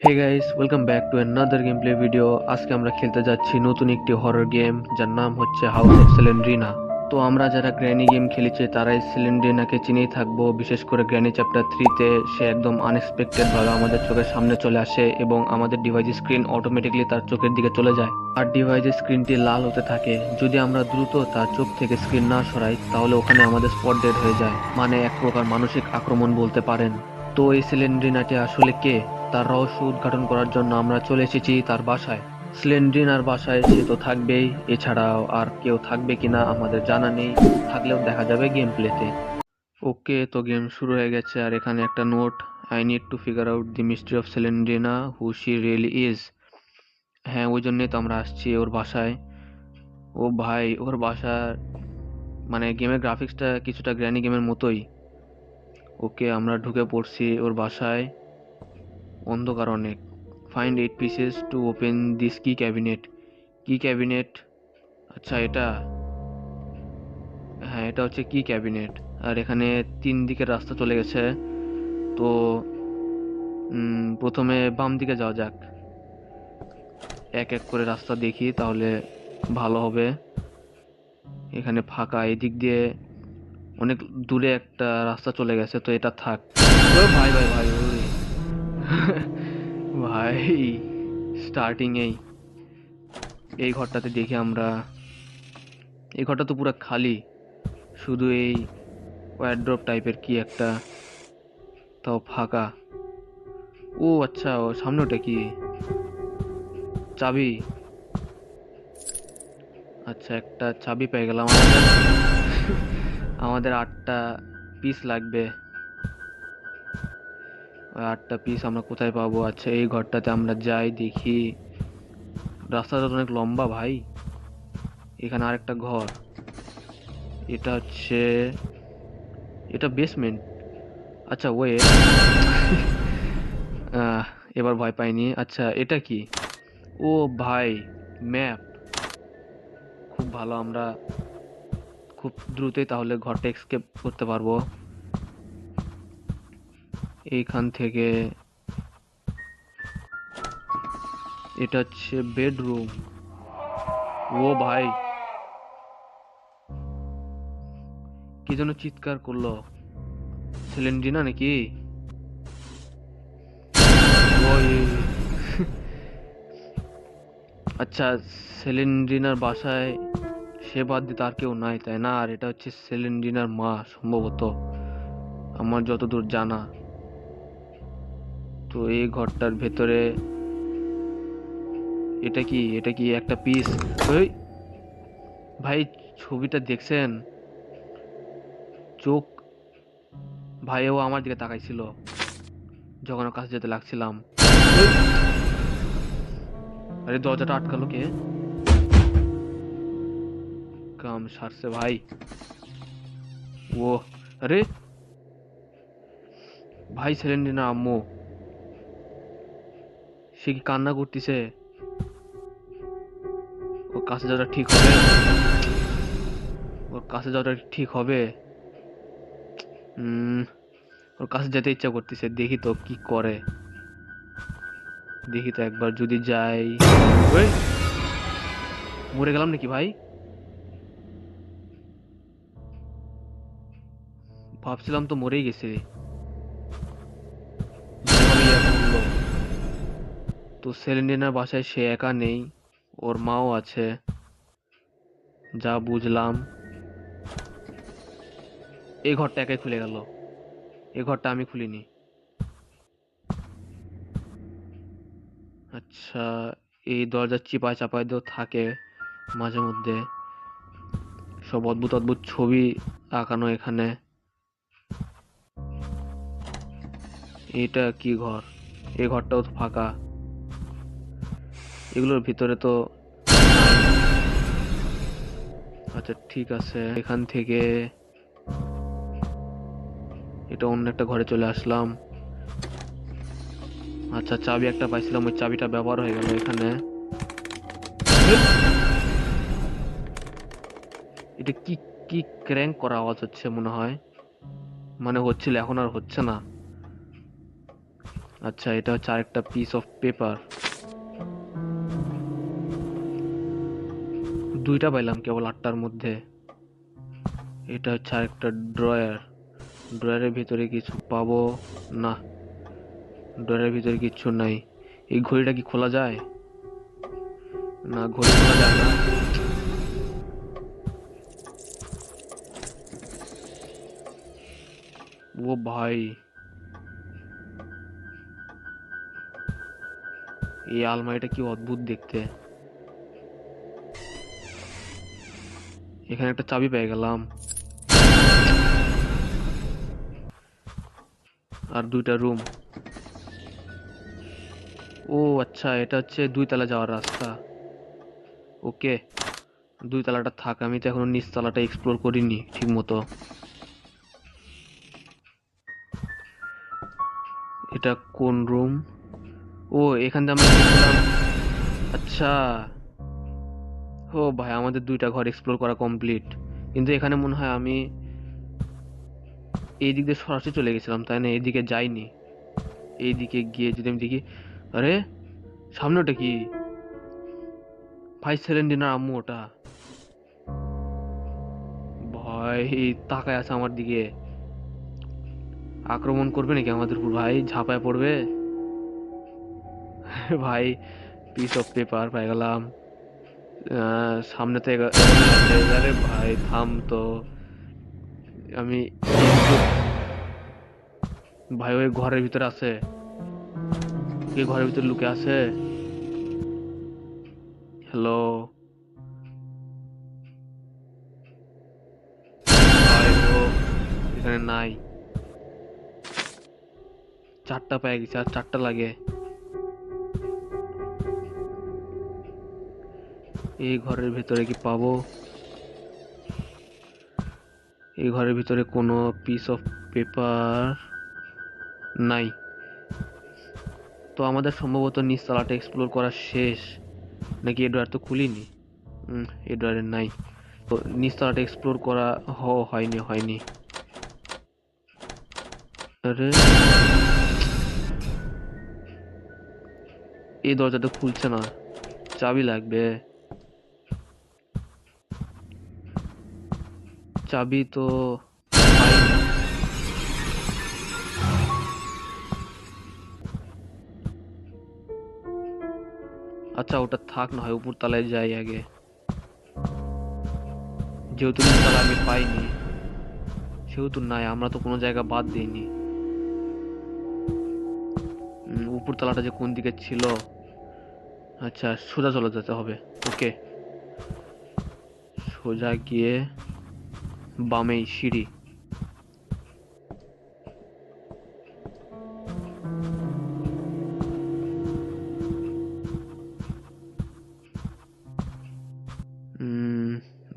Hey guys welcome back to another game play video আজকে আমরা খেলতে যাচ্ছি নতুন একটি হরর গেম যার নাম হচ্ছে হাউস অফ সিলিন্ড্রিনা তো আমরা যারা গ্র্যানি গেম খেলেছি, তারাই সিলিন্ড্রিনাকে চিনেই থাকব। বিশেষ করে গ্র্যানি চ্যাপ্টার থ্রিতে সে একদম আনএক্সপেক্টেড ভাবে আমাদের চোখের সামনে চলে আসে এবং আমাদের ডিভাইসের স্ক্রিন অটোমেটিকলি তার চোখের দিকে চলে যায়। আর ডিভাইসের স্ক্রিনটি লাল হতে থাকে। যদি আমরা দ্রুত তার চোখ থেকে স্ক্রিন না সরাই, তাহলে ওখানে আমাদের স্পট ডেড হয়ে যায়। মানে এক প্রকার মানসিক আক্রমণ বলতে পারেন। তো এই সিলেন্ড্রিনাটি আসলে কে? তার রহস্য উদ্ঘাটন করার জন্য আমরা চলে এসেছি তার বাসায়। সিলেন্ড্রিনার বাসায় সে তো থাকবেই, এছাড়াও আর কেউ থাকবে কিনা আমাদের জানা নেই, থাকলেও দেখা যাবে গেম প্লেতে ওকে, তো গেম শুরু হয়ে গেছে, আর এখানে একটা note I need to figure out the mystery of সিলেন্ড্রিনা who she really is হ্যাঁ ওই জন্যই তো আমরা আসছি ওর বাসায়। ও ভাই, ওর বাসার মানে গেমের গ্রাফিক্সটা কিছুটা গ্র্যানি গেমের মতোই। ওকে আমরা ঢুকে পড়ছি ওর বাসায়। অন্ধকার অনেক। Find eight pieces to open this কি ক্যাবিনেট কি ক্যাবিনেট আচ্ছা এটা? হ্যাঁ এটা হচ্ছে কি ক্যাবিনেট আর এখানে তিন দিকের রাস্তা চলে গেছে। তো প্রথমে বাম দিকে যাওয়া যাক। এক এক করে রাস্তা দেখি, তাহলে ভালো হবে। এখানে ফাঁকা, এদিক দিয়ে অনেক দূরে একটা রাস্তা চলে গেছে, তো এটা থাক। ও ভাই ভাই ভাই ওরে ভাই স্টার্টিং এই। এই ঘরটাতে দেখি আমরা। এই ঘরটা তো পুরো খালি। শুধু এই ওয়ারড্রপ টাইপের কি একটা। তাও ফাঁকা। ও আচ্ছা ও সামনে ওটা কি? চাবি। আচ্ছা একটা চাবি পেয়ে গেলাম। আমাদের আটটা পিস লাগবে। ওই আটটা পিস আমরা কোথায় পাবো? আচ্ছা এই ঘরটাতে আমরা যাই, দেখি। রাস্তাটা তো অনেক লম্বা ভাই। এখানে আরেকটা ঘর। এটা হচ্ছে, এটা বেসমেন্ট আচ্ছা ওয়ে এবার ভয় পাইনি। আচ্ছা এটা কি? ও ভাই ম্যাপ খুব ভালো আমরা খুব দ্রুতই তাহলে ঘরটা এক্সকেপ করতে পারব। এইখান থেকে এটা হচ্ছে বেডরুম ও ভাই। কি যেন চিৎকার করল। সিলিন্ড্রিনা নাকি? আচ্ছা সেলিন্ড্রিনার বাসায় সে বাদ দিয়ে তার কেউ নাই, তাই না? আর এটা হচ্ছে সেলিন্ড্রিনার মা, সম্ভবত। আমার যতদূর জানা। তো এই ঘরটার ভেতরে এটা কি? এটা কি একটা পিস ওই, ভাই, ছবিটা দেখছেন? চোখ, ভাই, ও আমার দিকে তাকাইছিল যখন কাছে যেতে লাগছিলাম। আরে দরজাটা আটকালো কে? কাম সারছে ভাই। ও আরে? ভাই সেলেন্ডিনা আম্মু। সে কি কান্না করতেছে? ওর কাছে যাওয়াটা ঠিক হবে? ওর কাছে যাওয়াটা ঠিক হবে? ওর কাছে যেতে ইচ্ছা করতেছে, দেখি তো কি করে। দেখি তো একবার যদি যাই। মরে গেলাম নাকি ভাই? ভাবছিলাম তো মরেই গেছে। তো সেলেন্ডিনার বাসায় সে একা নেই, ওর মাও আছে। যা বুঝলাম। এই ঘরটা একাই খুলে গেল। এই ঘরটা আমি খুলিনি। আচ্ছা এই দরজার চিপায় চাপায় দিয়েও থাকে মাঝে মধ্যে। সব অদ্ভুত অদ্ভুত ছবি আঁকানো এখানে। এটা কি ঘর? এ ঘরটাও তো ফাঁকা। এগুলোর ভিতরে তো আচ্ছা ঠিক আছে। এখান থেকে এটা অন্য একটা ঘরে চলে আসলাম। আচ্ছা চাবি একটা পাইছিলাম, ওই চাবিটা ব্যবহার হয়ে গেল এখানে। এটা কি কি ক্র্যাঙ্ক করা আওয়াজ হচ্ছে মনে হয়? মানে হচ্ছিল, এখন আর হচ্ছে না। আচ্ছা এটা হচ্ছে আরেকটা পিস অফ পেপার দুইটা পাইলাম কেবল আটটার মধ্যে। এটা হচ্ছে আরেকটা ড্রয়ার ড্রয়ারের ভিতরে কিছু পাবো? না। ড্রয়ারের ভিতরে কিছু নাই। এই ঘড়িটা কি খোলা যায়? না, ঘড়ি খোলা যায় না। ও ভাই। এই আলমারিটা কি অদ্ভুত দেখতে। এখানে একটা চাবি পেয়ে গেলাম। আর দুইটা রুম। ও আচ্ছা এটা হচ্ছে দুই তলা যাওয়ার রাস্তা। ওকে দুই তলাটা থাক, আমি তো এখনও নিচ তলাটা এক্সপ্লোর করিনি ঠিক মতো এটা কোন রুম? ও, এখান থেকে আমরা আচ্ছা। ও ভাই, আমাদের দুইটা ঘর এক্সপ্লোর করা কমপ্লিট কিন্তু এখানে মনে হয় আমি এই দিক দিয়ে সরাসরি চলে গেছিলাম, তাই না? এইদিকে যাইনি। এইদিকে গিয়ে যদি আমি দেখি, আরে, সামনে ওটা কি? ভাই সেলেন্ডিনার আম্মু ওটা। ভয় তাকায় আছে আমার দিকে। আক্রমণ করবে নাকি আমাদের উপর ভাই? ঝাঁপায় পড়বে? ভাই পিস অফ পেপার পাই গেলাম। সামনে আরে ভাই, থাম তো। আমি ভাই, ওই ঘরের ভিতরে আছে। কে ঘরের ভিতরে লুকে আছে? হ্যালো এখানে নাই। চারটা পেয়ে গেছে, আর চারটা লাগে। এই ঘরের ভিতরে কি পাবো? এই ঘরের ভিতরে কোনো পিস অফ পেপার নাই। তো আমাদের সম্ভবত নিচতলাটা এক্সপ্লোর করা শেষ। নাকি এই ড্রয়ার তো খুলিনি? এই ড্রয়ারে নাই। তো নিচতলাটা এক্সপ্লোর করা হয়নি হয়নি। আরে! এই দরজাটা খুলছে না। চাবি লাগবে। চাবি তো। আচ্ছা ওটা থাক, না হয় উপর তলায় যাই আগে। যেহেতু নিচতলা আমি পাইনি, সেহেতু নাই, আমরা তো কোনো জায়গা বাদ দিইনি। উপর তলাটা যে কোন দিকে ছিল? আচ্ছা সোজা চলে যেতে হবে। ওকে। সোজা গিয়ে বামেই সিঁড়ি।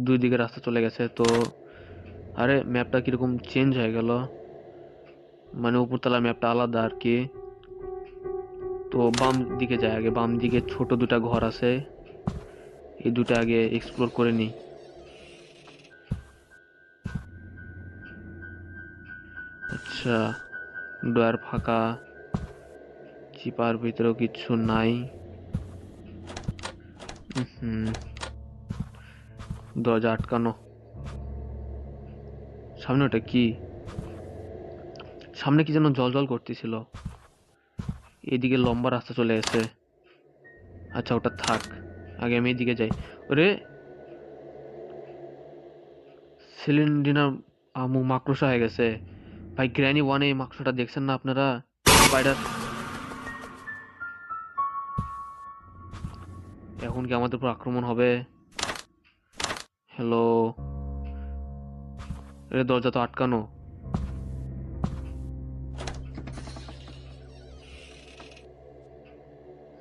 দুই দিকে রাস্তা চলে গেছে, তো আরে ম্যাপটা কীরকম চেঞ্জ হয়ে গেল। মানে উপরতলা ম্যাপটা আলাদা আর কি। তো বাম দিকে যায় আগে, বাম দিকে ছোট দুটা ঘর আছে। এই দুটো আগে এক্সপ্লোর করে নিই। আচ্ছা ডয়ার ফাঁকা। চিপার ভিতরেও কিছু নাই। হুম দরজা আটকানো। সামনে ওটা কি? সামনে কি যেন জল জল করতেছিল। এদিকে লম্বা রাস্তা চলে গেছে। আচ্ছা ওটা থাক। আগে আমি এদিকে যাই। ওরে! সিলিন্ডিনার আমু মাকড়সা হয়ে গেছে। ভাই গ্র্যানি ওয়ানে এই মাংসটা দেখছেন না আপনারা? স্পাইডার এখন কি আমাদের উপর আক্রমণ হবে? হ্যালো এর দরজা তো আটকানো।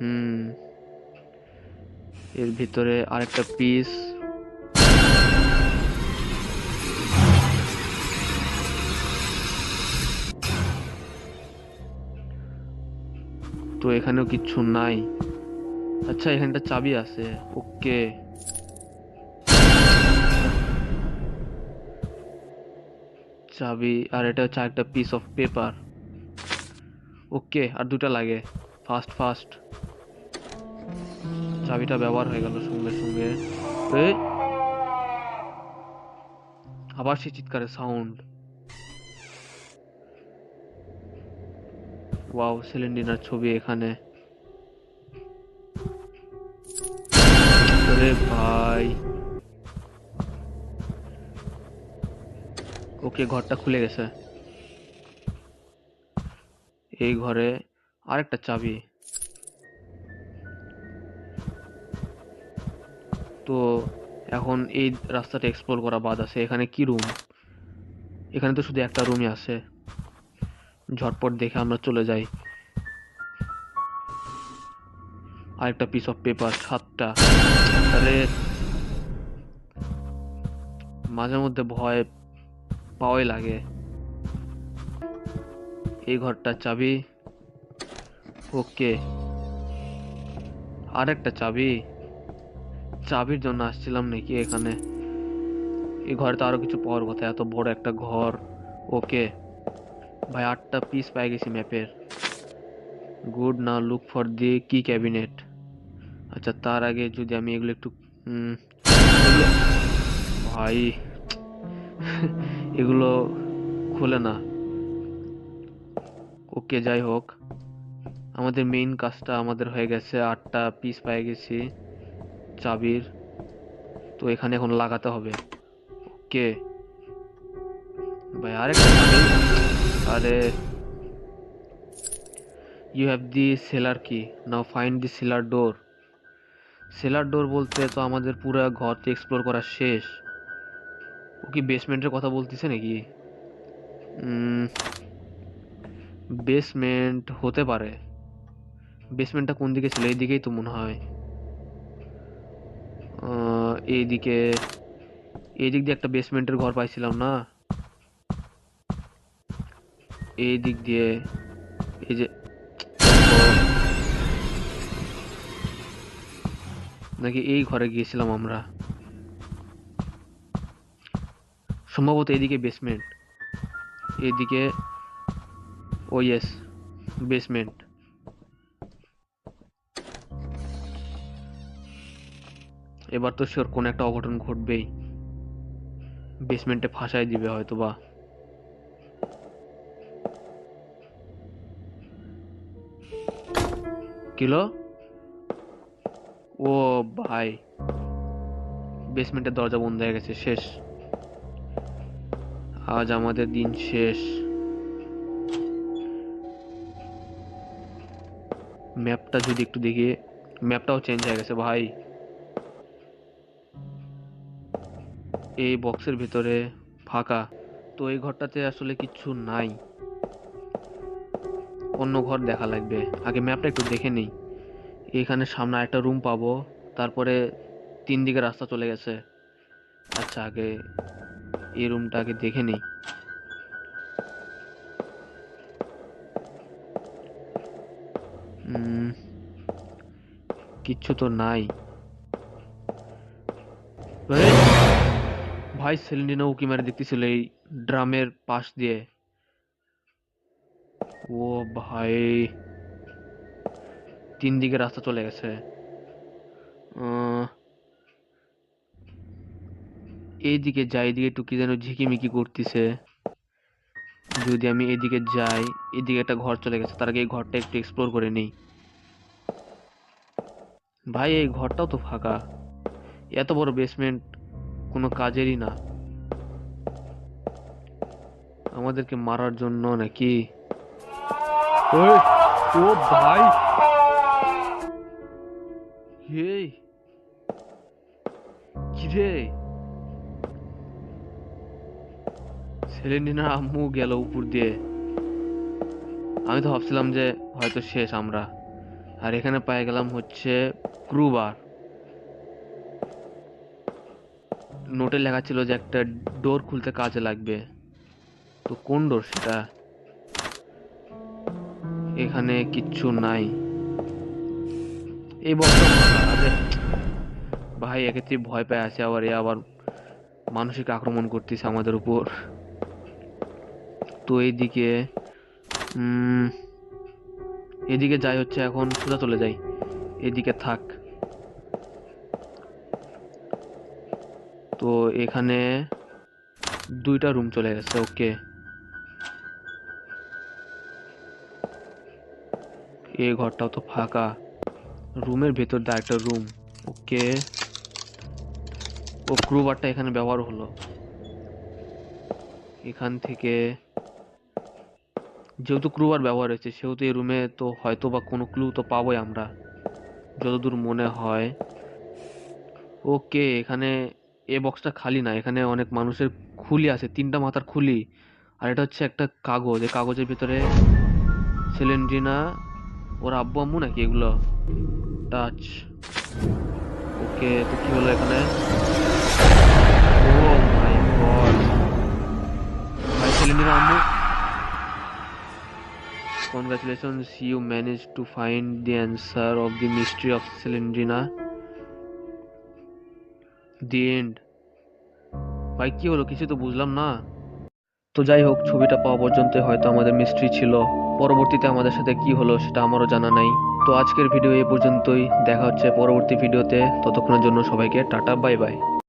হুম। এর ভিতরে আরেকটা পিস তো এখানেও কিচ্ছু নাই। আচ্ছা এখানটা চাবি আছে। ওকে। চাবি, আর এটা হচ্ছে একটা পিস অফ পেপার ওকে, আর দুটা লাগে। ফাস্ট ফাস্ট চাবিটা ব্যবহার হয়ে গেল সঙ্গে সঙ্গে। এ আবার সে চিৎকারের সাউন্ড ওয়াও সিলিন্ডিনার ছবি এখানে। আরে ভাই। ওকে ঘরটা খুলে গেছে। এই ঘরে আরেকটা চাবি। তো এখন এই রাস্তাটা এক্সপ্লোর করা বাদ আছে। এখানে কি রুম এখানে তো শুধু একটা রুমই আছে। ঝটপট দেখে আমরা চলে যাই। আরেকটা পিস অফ পেপার সাতটা। তাহলে মাঝে মধ্যে ভয় পাওয়াই লাগে। এই ঘরটার চাবি? ওকে। আরেকটা চাবি? চাবির জন্য আসছিলাম নাকি এখানে? এই ঘরে তো আরও কিছু পাওয়ার কথা, এত বড় একটা ঘর। ওকে। ভাই, আটটা পিস পাই গেছি ম্যাপের গুড না লুক ফর দি কি ক্যাবিনেট আচ্ছা তার আগে যদি আমি এগুলো একটু ভাই, এগুলো খোলে না। ওকে, যাই হোক। আমাদের মেইন কাজটা আমাদের হয়ে গেছে। আটটা পিস পেয়ে গেছি চাবির। তো এখানে এখন লাগাতে হবে। ওকে। ভাই, আরেকটা আরে you have the cellar key now find the cellar door cellar door বলতে তো আমাদের পুরো ঘরটি এক্সপ্লোর করা শেষ। ও কি বেসমেন্টের কথা বলতেছে নাকি? বেসমেন্ট হতে পারে। বেসমেন্টটা কোন দিকে ছিল? এই দিকেই তো মনে হয়। এইদিকে এই দিক দিয়ে একটা বেসমেন্টের ঘর পাইছিলাম না? এই দিক দিয়ে, এই যে, নাকি এই ঘরে গিয়েছিলাম আমরা। সম্ভবত এইদিকে বেসমেন্ট এদিকে ও ইয়েস বেসমেন্ট এবার তো শিওর কোন একটা অঘটন ঘটবেই। বেসমেন্টে ফাঁসাই দিবে হয়তো বা কিলো? ও ভাই বেসমেন্টের দরজা বন্ধ হয়ে গেছে, শেষ। আজ আমাদের দিন শেষ। ম্যাপটা যদি একটু দেখি ম্যাপটাও চেঞ্জ হয়ে গেছে ভাই। এই বক্সের ভিতরে ফাঁকা। তো এই ঘরটাতে আসলে কিছু নাই। অন্য ঘর দেখা লাগবে। আগে ম্যাপটা একটু দেখে নেই। এখানে সামনে একটা রুম পাবো। তারপরে তিন দিকে রাস্তা চলে গেছে। আচ্ছা আগে এই রুমটা আগে দেখে নিই। কিচ্ছু তো নাই। ভাই সেলিনা উকি মারে দেখতেছিল এই ড্রামের পাশ দিয়ে। ও ভাই। তিন দিকে রাস্তা চলে গেছে। এইদিকে যাই এদিকে একটু কি যেন ঝিকিমিকি করতেছে। যদি আমি এদিকে যাই এদিকে একটা ঘর চলে গেছে, তার আগে এই ঘরটা একটু এক্সপ্লোর করে নিই। ভাই, এই ঘরটাও তো ফাঁকা। এত বড় বেসমেন্ট কোনো কাজেরই না। আমাদেরকে মারার জন্য নাকি? ও ভাই। এই কিরে? সেলেন্ডিনার আম্মু গেল উপর দিয়ে। আমি তো ভাবছিলাম যে হয়তো শেষ আমরা। আর এখানে পেয়ে গেলাম হচ্ছে ক্রুবার। নোটে লেখা ছিল যে একটা ডোর খুলতে কাজে লাগবে। তো কোন ডোর সেটা? এখানে কিচ্ছু নাই। এই ভাই, এক্ষেত্রে ভয় পেয়ে আছে আবার, এ আবার মানসিক আক্রমণ করতেছে আমাদের উপর। তো এইদিকে এদিকে যাই হচ্ছে এখন, সোজা চলে যাই। এদিকে থাক। তো এখানে দুইটা রুম চলে গেছে ওকে এই ঘরটাও তো ফাঁকা। রুমের ভেতর দিয়ে একটা রুম। ওকে। ও ক্রুবারটা এখানে ব্যবহার হলো। এখান থেকে যেহেতু ক্রুবার ব্যবহার হয়েছে, সেহেতু এই রুমে তো হয়তো বা কোনো ক্লু তো পাবোই আমরা, যতদূর মনে হয়। ওকে, এখানে এ বক্সটা খালি না, এখানে অনেক মানুষের খুলি আছে, তিনটা মাথার খুলি। আর এটা হচ্ছে একটা কাগজ, এই কাগজের ভিতরে সিলিন্ড্রিনা ওর আব্বু আম্মু নাকি এগুলো? টাচ ওকে তো কি হলো এখানে? ও মাই সিলিন্ড্রিনা Congratulations, you managed to find the answer of the mystery of Cylindrina. The end. ভাই কি হলো? কিছু তো বুঝলাম না। তো যাই হোক ছবিটা পাওয়া পর্যন্ত হয়তো আমাদের মিস্ট্রি ছিল। পরবর্তীতে আমাদের সাথে কি হলো সেটা আমারও জানা নাই। তো আজকের ভিডিও এ পর্যন্তই। দেখা হচ্ছে পরবর্তী ভিডিওতে। ততক্ষণের জন্য সবাইকে টাটা, বাই বাই।